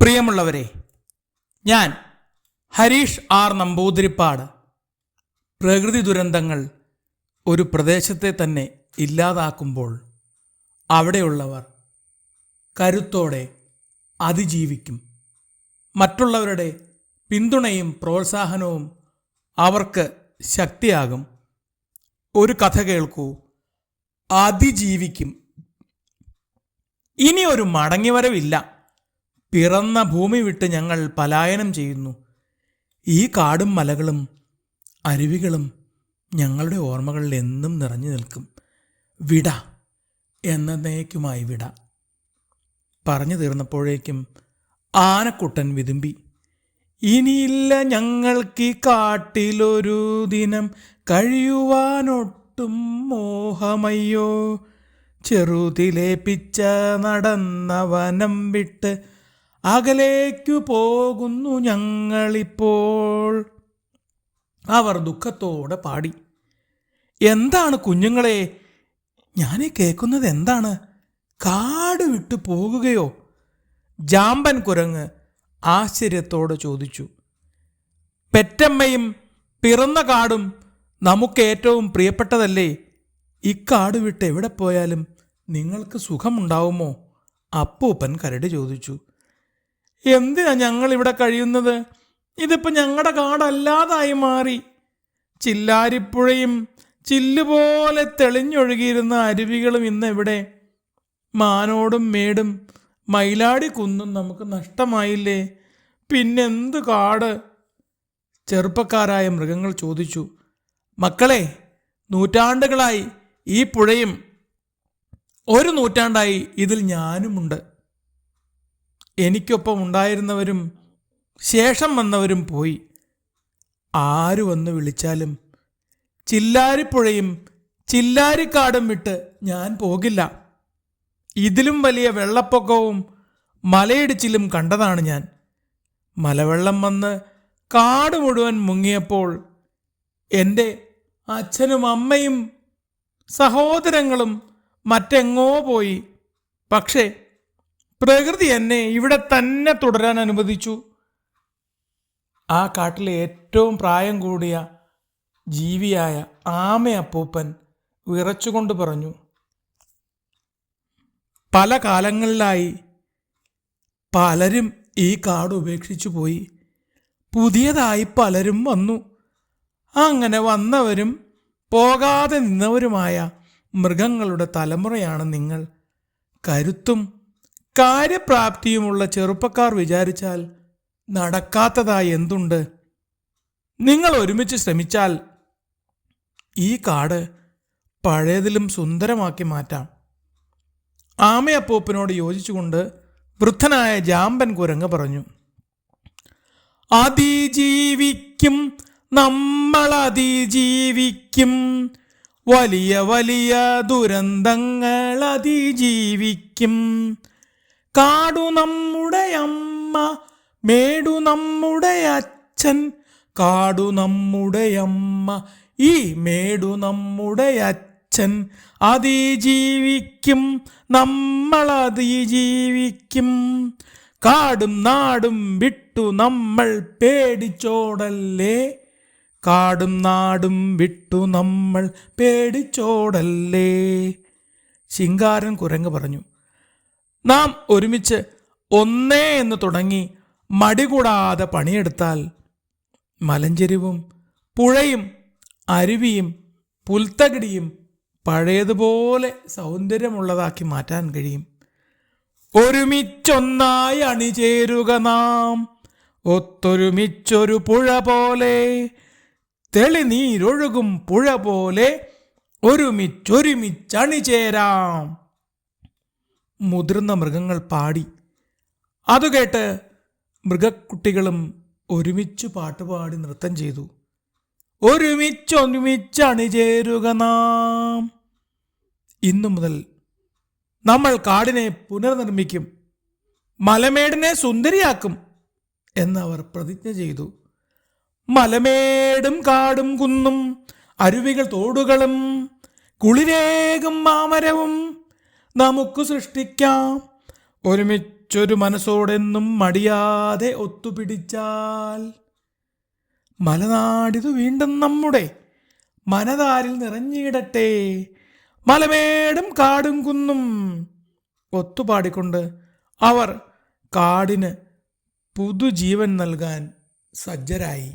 പ്രിയമുള്ളവരെ ഞാൻ ഹരീഷ് ആർ നമ്പൂതിരിപ്പാട്. പ്രകൃതി ദുരന്തങ്ങൾ ഒരു പ്രദേശത്തെ തന്നെ ഇല്ലാതാക്കുമ്പോൾ അവിടെയുള്ളവർ കരുത്തോടെ അതിജീവിക്കും. മറ്റുള്ളവരുടെ പിന്തുണയും പ്രോത്സാഹനവും അവർക്ക് ശക്തിയാകും. ഒരു കഥ കേൾക്കൂ. അതിജീവിക്കും. ഇനി ഒരു മടങ്ങിവരവില്ല. പിറന്ന ഭൂമി വിട്ട് ഞങ്ങൾ പലായനം ചെയ്യുന്നു. ഈ കാടും മലകളും അരുവികളും ഞങ്ങളുടെ ഓർമ്മകളിൽ എന്നും നിറഞ്ഞു നിൽക്കും. വിട എന്നേക്കുമായി വിട. പറഞ്ഞു തീർന്നപ്പോഴേക്കും ആനക്കുട്ടൻ വിതുമ്പി ഇനിയില്ല ഞങ്ങൾക്ക് ഈ കാട്ടിലൊരു ദിനം കഴിയുവാനൊട്ടും മോഹമയ്യോ. ചെറുതിലേപ്പിച്ച നടന്ന വനം വിട്ട് അകലേക്കു പോകുന്നു ഞങ്ങളിപ്പോൾ. അവർ ദുഃഖത്തോടെ പാടി. എന്താണ് കുഞ്ഞുങ്ങളെ? ഞാൻ കേൾക്കുന്നത് എന്താണ്? കാട് വിട്ടു പോകുകയോ? ജാമ്പൻ കുരങ്ങ് ആശ്ചര്യത്തോടെ ചോദിച്ചു. പെറ്റമ്മയും പിറന്ന കാടും നമുക്ക് ഏറ്റവും പ്രിയപ്പെട്ടതല്ലേ? ഇക്കാട് വിട്ട് എവിടെ പോയാലും നിങ്ങൾക്ക് സുഖമുണ്ടാവുമോ? അപ്പൂപ്പൻ കരടി ചോദിച്ചു. എന്തിനാ ഞങ്ങൾ ഇവിടെ കഴിയുന്നത്? ഇതിപ്പോ ഞങ്ങളുടെ കാടല്ലാതായി മാറി. ചില്ലാരിപ്പുഴയും ചില്ലുപോലെ തെളിഞ്ഞൊഴുകിയിരുന്ന അരുവികളും ഇന്ന് എവിടെ മാനോടും മേടും മയിലാടി കുന്നും നമുക്ക് നഷ്ടമായില്ലേ? പിന്നെന്ത് കാട്? ചെറുപ്പക്കാരായ മൃഗങ്ങൾ ചോദിച്ചു. മക്കളെ നൂറ്റാണ്ടുകളായി ഈ പുഴയും. ഒരു നൂറ്റാണ്ടായി ഇതിൽ ഞാനുമുണ്ട്. എനിക്കൊപ്പം ഉണ്ടായിരുന്നവരും ശേഷം വന്നവരും പോയി. ആര് വന്ന് വിളിച്ചാലും ചില്ലാരിപ്പുഴയും ചില്ലാരിക്കാടും വിട്ട് ഞാൻ പോകില്ല. ഇതിലും വലിയ വെള്ളപ്പൊക്കവും മലയിടിച്ചിലും കണ്ടതാണ് ഞാൻ. മലവെള്ളം വന്ന് കാട് മുഴുവൻ മുങ്ങിയപ്പോൾ എന്റെ അച്ഛനും അമ്മയും സഹോദരങ്ങളും മറ്റെങ്ങോ പോയി. പക്ഷേ പ്രകൃതി എന്നെ ഇവിടെ തന്നെ തുടരാൻ അനുവദിച്ചു. ആ കാട്ടിലെ ഏറ്റവും പ്രായം കൂടിയ ജീവിയായ ആമയപ്പൂപ്പൻ വിറച്ചുകൊണ്ട് പറഞ്ഞു പല കാലങ്ങളിലായി പലരും ഈ കാട് ഉപേക്ഷിച്ചു പോയി. പുതിയതായി പലരും വന്നു. അങ്ങനെ വന്നവരും പോകാതെ നിന്നവരുമായ മൃഗങ്ങളുടെ തലമുറയാണ് നിങ്ങൾ. കരുത്തും കാര്യപ്രാപ്തിയുമുള്ള ചെറുപ്പക്കാർ വിചാരിച്ചാൽ നടക്കാത്തതായി എന്തുണ്ട്? നിങ്ങൾ ഒരുമിച്ച് ശ്രമിച്ചാൽ ഈ കാട് പഴയതിലും സുന്ദരമാക്കി മാറ്റാം. ആമയപ്പൂപ്പിനോട് യോജിച്ചുകൊണ്ട് വൃദ്ധനായ ജാമ്പൻ കുരങ്ങ് പറഞ്ഞു അതിജീവിക്കും നമ്മൾ അതിജീവിക്കും വലിയ വലിയ ദുരന്തങ്ങൾ അതിജീവിക്കും. കാടു നമ്മുടെ അമ്മ മേടു നമ്മുടെ അച്ഛൻ കാടു നമ്മുടെ അമ്മ ഈ മേടു നമ്മുടെ അച്ഛൻ. അതിജീവിക്കും നമ്മൾ അതിജീവിക്കും കാടും നാടും വിട്ടു നമ്മൾ പേടിച്ചോടല്ലേ? കാടും നാടും വിട്ടു നമ്മൾ പേടിച്ചോടല്ലേ? ശിങ്കാരൻ കുരങ്ങ് പറഞ്ഞു നാം ഒരുമിച്ച് ഒന്നേ എന്ന് തുടങ്ങി മടികൂടാതെ പണിയെടുത്താൽ മലഞ്ചെരിവും പുഴയും അരുവിയും പുൽത്തകിടിയും പഴയതുപോലെ സൗന്ദര്യമുള്ളതാക്കി മാറ്റാൻ കഴിയും. ഒരുമിച്ചൊന്നായി അണിചേരുക നാം. ഒത്തൊരുമിച്ചൊരു പുഴ പോലെ തെളിനീരൊഴുകും പുഴ പോലെ ഒരുമിച്ചൊരുമിച്ചണിചേരാം. മുതിർന്ന മൃഗങ്ങൾ പാടി. അതുകേട്ട് മൃഗക്കുട്ടികളും ഒരുമിച്ച് പാട്ടുപാടി നൃത്തം ചെയ്തു. ഒരുമിച്ചൊരുമിച്ച് അണിചേരുക നാം. ഇന്നു മുതൽ നമ്മൾ കാടിനെ പുനർനിർമ്മിക്കും മലമേടിനെ സുന്ദരിയാക്കും എന്നവർ പ്രതിജ്ഞ ചെയ്തു. മലമേടും കാടും കുന്നും അരുവികൾ തോടുകളും കുളിരേകും മാമരവും നമുക്ക് സൃഷ്ടിക്കാം. ഒരുമിച്ചൊരു മനസ്സോടെന്നും മടിയാതെ ഒത്തുപിടിച്ചാൽ മലനാടിതു വീണ്ടും നമ്മുടെ മനതാരിൽ നിറഞ്ഞിടട്ടെ. മലമേടും കാടും കുന്നും ഒത്തുപാടിക്കൊണ്ട് അവർ കാടിന് പുതുജീവൻ നൽകാൻ സജ്ജരായി.